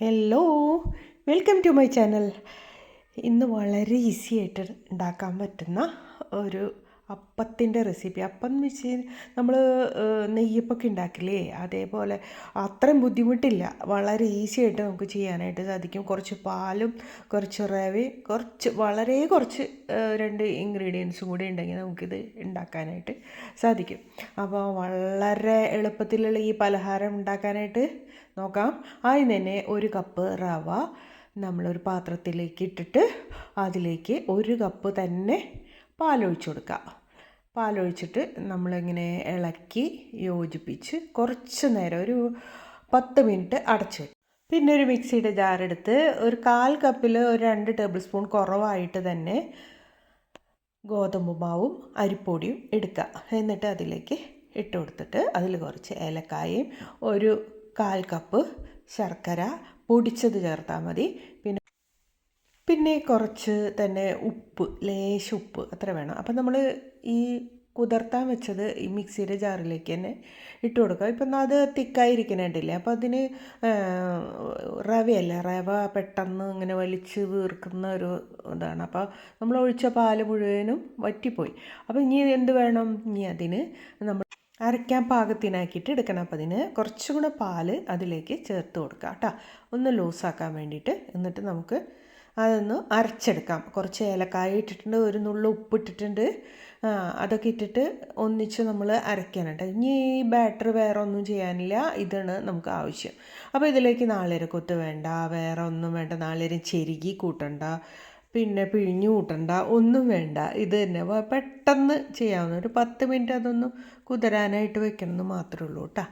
Hello welcome to my channel ഇന്ന് വളരെ easy ആയിട്ട് ഉണ്ടാക്കാൻ പറ്റുന്ന ഒരു അപ്പത്തിന്റെ റെസിപ്പി. അപ്പം എന്ന് വെച്ച് നമ്മൾ നെയ്യപ്പൊക്കെ ഉണ്ടാക്കില്ലേ? അതേപോലെ അത്രയും ബുദ്ധിമുട്ടില്ല. വളരെ ഈസി ആയിട്ട് നമുക്ക് ചെയ്യാനായിട്ട് സാധിക്കും. കുറച്ച് പാലും കുറച്ച് റവയും കുറച്ച് വളരെ കുറച്ച് രണ്ട് ഇൻഗ്രീഡിയൻസും കൂടി ഉണ്ടെങ്കിൽ നമുക്കിത് ഉണ്ടാക്കാനായിട്ട് സാധിക്കും. അപ്പോൾ വളരെ എളുപ്പത്തിലുള്ള ഈ പലഹാരം ഉണ്ടാക്കാനായിട്ട് നോക്കാം. ആദ്യം തന്നെ ഒരു കപ്പ് റവ നമ്മളൊരു പാത്രത്തിലേക്ക് ഇട്ടിട്ട് അതിലേക്ക് ഒരു കപ്പ് തന്നെ പാലൊഴിച്ചു കൊടുക്കുക പാലൊഴിച്ചിട്ട് നമ്മളിങ്ങനെ ഇളക്കി യോജിപ്പിച്ച് കുറച്ച് നേരം ഒരു പത്ത് മിനിറ്റ് അടച്ച് പിന്നെ ഒരു മിക്സിയുടെ ജാറെടുത്ത് ഒരു കാൽ കപ്പിൽ ഒരു രണ്ട് ടേബിൾ സ്പൂൺ കുറവായിട്ട് തന്നെ ഗോതമ്പ് മാവും അരിപ്പൊടിയും എടുക്കുക. എന്നിട്ട് അതിലേക്ക് ഇട്ട് കൊടുത്തിട്ട് അതിൽ കുറച്ച് ഏലക്കായയും ഒരു കാൽ കപ്പ് ശർക്കര പൊടിച്ചത് ചേർത്താൽ മതി. പിന്നെ പിന്നെ കുറച്ച് തന്നെ ഉപ്പ് ലേശ ഉപ്പ് അത്ര വേണം. അപ്പം നമ്മൾ ഈ കുതിർത്താൻ വെച്ചത് ഈ മിക്സിയുടെ ജാറിലേക്ക് തന്നെ ഇട്ട് കൊടുക്കുക. ഇപ്പം അത് തിക്കായിരിക്കണുണ്ടല്ലേ അപ്പോൾ അതിന് റവയല്ല? റവ പെട്ടെന്ന് ഇങ്ങനെ വലിച്ച് വീർക്കുന്ന ഒരു ഇതാണ്. അപ്പോൾ നമ്മൾ ഒഴിച്ച പാൽ മുഴുവനും വറ്റിപ്പോയി. അപ്പോൾ ഇനി എന്ത് വേണം? ഇനി അതിന് നമ്മൾ അരയ്ക്കാൻ പാകത്തിനാക്കിയിട്ട് എടുക്കണം. അപ്പോൾ അതിന് കുറച്ചും കൂടെ പാൽ അതിലേക്ക് ചേർത്ത് കൊടുക്കുക കേട്ടോ. ഒന്ന് ലൂസാക്കാൻ വേണ്ടിയിട്ട്. എന്നിട്ട് നമുക്ക് അതൊന്ന് അരച്ചെടുക്കാം. കുറച്ച് ഏലക്കായ ഇട്ടിട്ടുണ്ട് ഒരു നുള്ളു ഉപ്പ് ഇട്ടിട്ടുണ്ട് അതൊക്കെ ഇട്ടിട്ട് ഒന്നിച്ച് നമ്മൾ അരയ്ക്കാനുണ്ട് ഇനി ഈ ബാറ്റർ വേറെ ഒന്നും ചെയ്യാനില്ല. ഇതാണ് നമുക്ക് ആവശ്യം. അപ്പോൾ ഇതിലേക്ക് നാളികേരക്കൊത്ത് വേണ്ട വേറെ ഒന്നും വേണ്ട. നാളികേരം ചെരുകി കൂട്ടണ്ട പിന്നെ പിഴിഞ്ഞു കൂട്ടണ്ട ഒന്നും വേണ്ട. ഇത് തന്നെ. പെട്ടെന്ന് ചെയ്യാവുന്ന ഒരു പത്ത് മിനിറ്റ് അതൊന്ന് കുതിരാനായിട്ട് വെക്കണമെന്ന് മാത്രമേ ഉള്ളൂ കേട്ടോ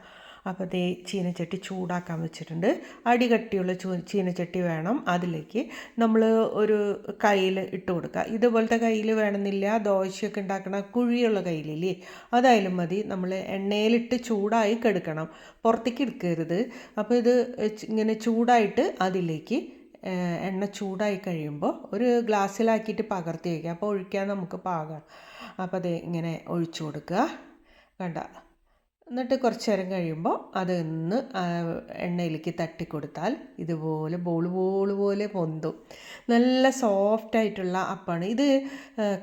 അപ്പോൾ ദേ ചീനച്ചട്ടി ചൂടാക്കാൻ വെച്ചിട്ടുണ്ട്. അടി കട്ടിയുള്ള ചൂ ചീനച്ചട്ടി വേണം അതിലേക്ക്. നമ്മൾ ഒരു കയ്യിൽ ഇട്ട് കൊടുക്കുക. ഇതുപോലത്തെ കയ്യിൽ വേണമെന്നില്ല. ദോശയൊക്കെ ഉണ്ടാക്കണ കുഴിയുള്ള കയ്യിലില്ലേ? അതായാലും മതി. നമ്മൾ എണ്ണയിലിട്ട് ചൂടായി കെടുക്കണം. പുറത്തേക്ക് എടുക്കരുത്. അപ്പോൾ ഇത് ഇങ്ങനെ ചൂടായിട്ട് അതിലേക്ക് എണ്ണ ചൂടായി കഴിയുമ്പോൾ ഒരു ഗ്ലാസ്സിലാക്കിയിട്ട് പകർത്തി വയ്ക്കുക. അപ്പോൾ ഒഴിക്കാൻ നമുക്ക് പാകാം. അപ്പോൾ അത് ഇങ്ങനെ ഒഴിച്ചു കൊടുക്കുക. കണ്ട? എന്നിട്ട് കുറച്ച് നേരം കഴിയുമ്പോൾ അതൊന്ന് എണ്ണയിലേക്ക് തട്ടി കൊടുത്താൽ ഇതുപോലെ ബോൾ ബോൾ പോലെ പൊന്തും. നല്ല സോഫ്റ്റായിട്ടുള്ള അപ്പമാണ് ഇത്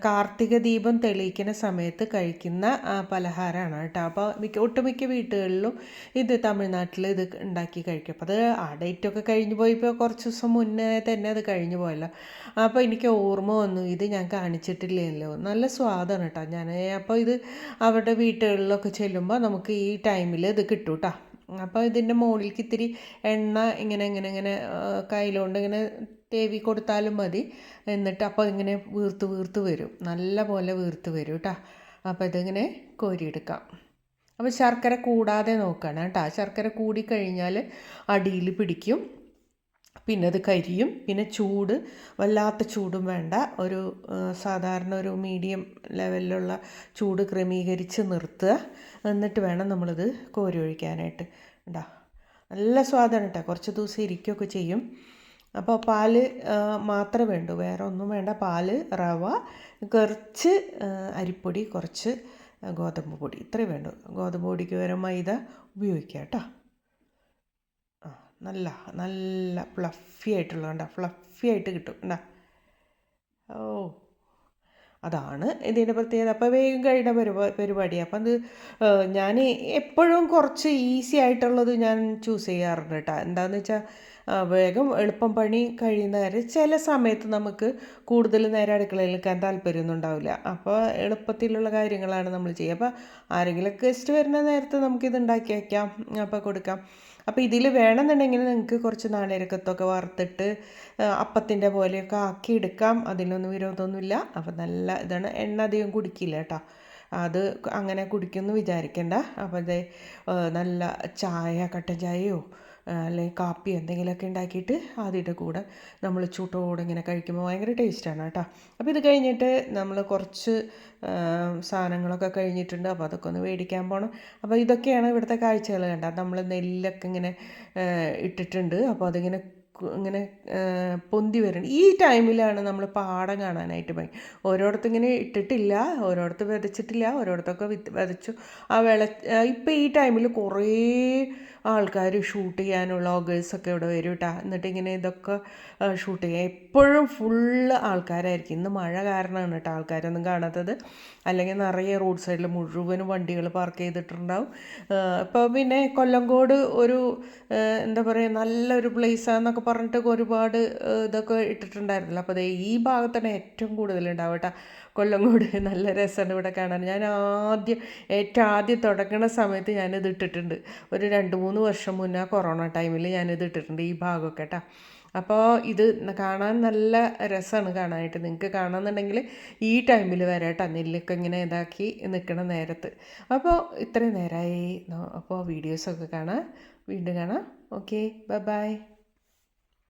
കാർത്തിക ദീപം തെളിയിക്കുന്ന സമയത്ത് കഴിക്കുന്ന പലഹാരമാണ് കേട്ടോ. അപ്പോൾ മിക്ക ഒട്ടുമിക്ക വീട്ടുകളിലും ഇത് തമിഴ്നാട്ടിൽ ഇത് ഉണ്ടാക്കി കഴിക്കും. അപ്പോൾ അത് ആ ഡേറ്റൊക്കെ കഴിഞ്ഞു പോയി ഇപ്പോൾ കുറച്ച് ദിവസം മുന്നേ തന്നെ അത് കഴിഞ്ഞു പോയല്ലോ. അപ്പോൾ എനിക്ക് ഓർമ്മ വന്നു ഇത് ഞാൻ കാണിച്ചിട്ടില്ലല്ലോ. നല്ല സ്വാദാണ് കേട്ടോ. ഞാൻ അപ്പോൾ ഇത് അവരുടെ വീട്ടുകളിലൊക്കെ ചെല്ലുമ്പോൾ നമുക്ക് ഈ ടൈമിൽ ഇത് കിട്ടും കേട്ടോ അപ്പോൾ ഇതിന്റെ മുകളിലേക്ക് ഇത്തിരി എണ്ണ ഇങ്ങനെ ഇങ്ങനെ ഇങ്ങനെ കയ്യിലുകൊണ്ട് ഇങ്ങനെ തേവി കൊടുത്താലും മതി. എന്നിട്ട് അപ്പോൾ ഇങ്ങനെ വീർത്ത് വീർത്ത് വരും. നല്ല പോലെ വീർത്ത് വരും കേട്ടോ അപ്പോൾ ഇതിങ്ങനെ കോരിയെടുക്കാം. അപ്പോൾ ശർക്കര കൂടാതെ നോക്കണം കേട്ടോ ശർക്കര കൂടിക്കഴിഞ്ഞാൽ അടിയിൽ പിടിക്കും. പിന്നെ അത് കരിയും പിന്നെ ചൂട് വല്ലാത്ത ചൂടും വേണ്ട. ഒരു സാധാരണ ഒരു മീഡിയം ലെവലിലുള്ള ചൂട് ക്രമീകരിച്ച് നിർത്തുക. എന്നിട്ട് വേണം നമ്മളിത് കോരി ഒഴിക്കാനായിട്ട്. ഉണ്ടാ നല്ല സ്വാദാണ് കേട്ടോ കുറച്ച് ദിവസം ഇരിക്കുകയൊക്കെ ചെയ്യും. അപ്പോൾ പാൽ മാത്രമേ വേണ്ടൂ. വേറെ ഒന്നും വേണ്ട. പാൽ റവ കുറച്ച് അരിപ്പൊടി കുറച്ച് ഗോതമ്പ് പൊടി. ഇത്രയും വേണ്ടൂ. ഗോതമ്പ് പൊടിക്ക് പകരം മൈദ ഉപയോഗിക്കാം കേട്ടോ നല്ല നല്ല ഫ്ലഫി ആയിട്ടുള്ള കണ്ട ഫ്ലഫി ആയിട്ട് കിട്ടും കണ്ട. ഓ അതാണ് ഇതിന്റെ പ്രത്യേകത. അപ്പോൾ വേഗം കഴിയുന്ന പരിപാ പരിപാടി. അപ്പം അത് ഞാൻ എപ്പോഴും കുറച്ച് ഈസി ആയിട്ടുള്ളത് ഞാൻ ചൂസ് ചെയ്യാറുണ്ട് കേട്ടോ. എന്താണെന്ന് വെച്ചാൽ വേഗം എളുപ്പം പണി കഴിയുന്ന കാര്യം ചില സമയത്ത് നമുക്ക് കൂടുതൽ നേരം അടുക്കളയിൽ നിൽക്കാൻ താല്പര്യമൊന്നും ഉണ്ടാവില്ല. അപ്പോൾ എളുപ്പത്തിലുള്ള കാര്യങ്ങളാണ് നമ്മൾ ചെയ്യുക. അപ്പോൾ ആരെങ്കിലും ഗസ്റ്റ് വരുന്ന നേരത്ത് നമുക്കിത് ഉണ്ടാക്കി വയ്ക്കാം അപ്പോൾ കൊടുക്കാം. അപ്പോൾ ഇതിൽ വേണമെന്നുണ്ടെങ്കിൽ നിങ്ങൾക്ക് കുറച്ച് നാളിരക്കത്തൊക്കെ വറുത്തിട്ട് അപ്പത്തിന്റെ പോലെയൊക്കെ ആക്കി എടുക്കാം. അതിനൊന്നും വിരോധമൊന്നുമില്ല. അപ്പോൾ നല്ല ഇതാണ്. എണ്ണ അധികം കുടിക്കില്ല കേട്ടോ. അത് അങ്ങനെ കുടിക്കുമെന്ന് വിചാരിക്കേണ്ട. അപ്പോൾ ഇത് നല്ല ചായ കട്ടൻ ചായയോ അല്ലെങ്കിൽ കാപ്പി എന്തെങ്കിലുമൊക്കെ ഉണ്ടാക്കിയിട്ട് അതിന്റെ കൂടെ നമ്മൾ ചൂട്ടോടെ ഇങ്ങനെ കഴിക്കുമ്പോൾ ഭയങ്കര ടേസ്റ്റാണ് കേട്ടോ. അപ്പോൾ ഇത് കഴിഞ്ഞിട്ട് നമ്മൾ കുറച്ച് സാധനങ്ങളൊക്കെ കഴിഞ്ഞിട്ടുണ്ട്. അപ്പോൾ അതൊക്കെ ഒന്ന് മേടിക്കാൻ പോകണം അപ്പോൾ ഇതൊക്കെയാണ് ഇവിടുത്തെ കാഴ്ചകൾ കണ്ട നമ്മൾ നെല്ലൊക്കെ ഇങ്ങനെ ഇട്ടിട്ടുണ്ട്. അപ്പോൾ അതിങ്ങനെ ഇങ്ങനെ പൊന്തി വരുന്നത് ഈ ടൈമിലാണ് നമ്മൾ പാടം കാണാനായിട്ട് പോയി. ഓരോടത്തും ഇങ്ങനെ ഇട്ടിട്ടില്ല ഓരോടത്ത് വിതച്ചിട്ടില്ല ഓരോടത്തൊക്കെ വിത്ത് വിതച്ചു. ആ വിള ഇപ്പം ഈ ടൈമിൽ കുറേ ആൾക്കാർ ഷൂട്ട് ചെയ്യാനുള്ള ഓഗേഴ്സൊക്കെ ഇവിടെ വരും കേട്ടോ എന്നിട്ട് ഇങ്ങനെ ഇതൊക്കെ ഷൂട്ട് ചെയ്യാം. എപ്പോഴും ഫുള്ള് ആൾക്കാരായിരിക്കും. ഇന്ന് മഴ കാരണമാണ് കേട്ടോ ആൾക്കാരൊന്നും കാണാത്തത്. അല്ലെങ്കിൽ നിറയെ റോഡ് സൈഡിൽ മുഴുവനും വണ്ടികൾ പാർക്ക് ചെയ്തിട്ടുണ്ടാവും. ഇപ്പോൾ പിന്നെ കൊല്ലങ്കോട് ഒരു എന്താ പറയുക നല്ലൊരു പ്ലേസാന്നൊക്കെ പറഞ്ഞിട്ട് ഒരുപാട് ഇതൊക്കെ ഇട്ടിട്ടുണ്ടായിരുന്നല്ലോ. അപ്പോൾ ദേ ഈ ഭാഗത്താണ് ഏറ്റവും കൂടുതൽ ഉണ്ടാവും കേട്ടോ. കൊല്ലങ്കോട് നല്ല രസമാണ് ഇവിടെ കാണാൻ. ഞാൻ ആദ്യം ഏറ്റവും ആദ്യം തുടങ്ങുന്ന സമയത്ത് ഞാനിത് ഇട്ടിട്ടുണ്ട്. ഒരു രണ്ട് മൂന്ന് വർഷം മുന്നേ കൊറോണ ടൈമിൽ ഞാനിത് ഇട്ടിട്ടുണ്ട് ഈ ഭാഗമൊക്കെ കേട്ടോ. അപ്പോൾ ഇത് കാണാൻ നല്ല രസമാണ് കാണാനായിട്ട്. നിങ്ങൾക്ക് കാണാമെന്നുണ്ടെങ്കിൽ ഈ ടൈമിൽ വരാം കേട്ടോ. നെല്ലൊക്കെ ഇങ്ങനെ ഇതാക്കി നിൽക്കണ നേരത്ത്. അപ്പോൾ ഇത്രയും നേരമായി. അപ്പോൾ വീഡിയോസൊക്കെ കാണാം. വീണ്ടും കാണാം. ഓക്കെ. Bye bye.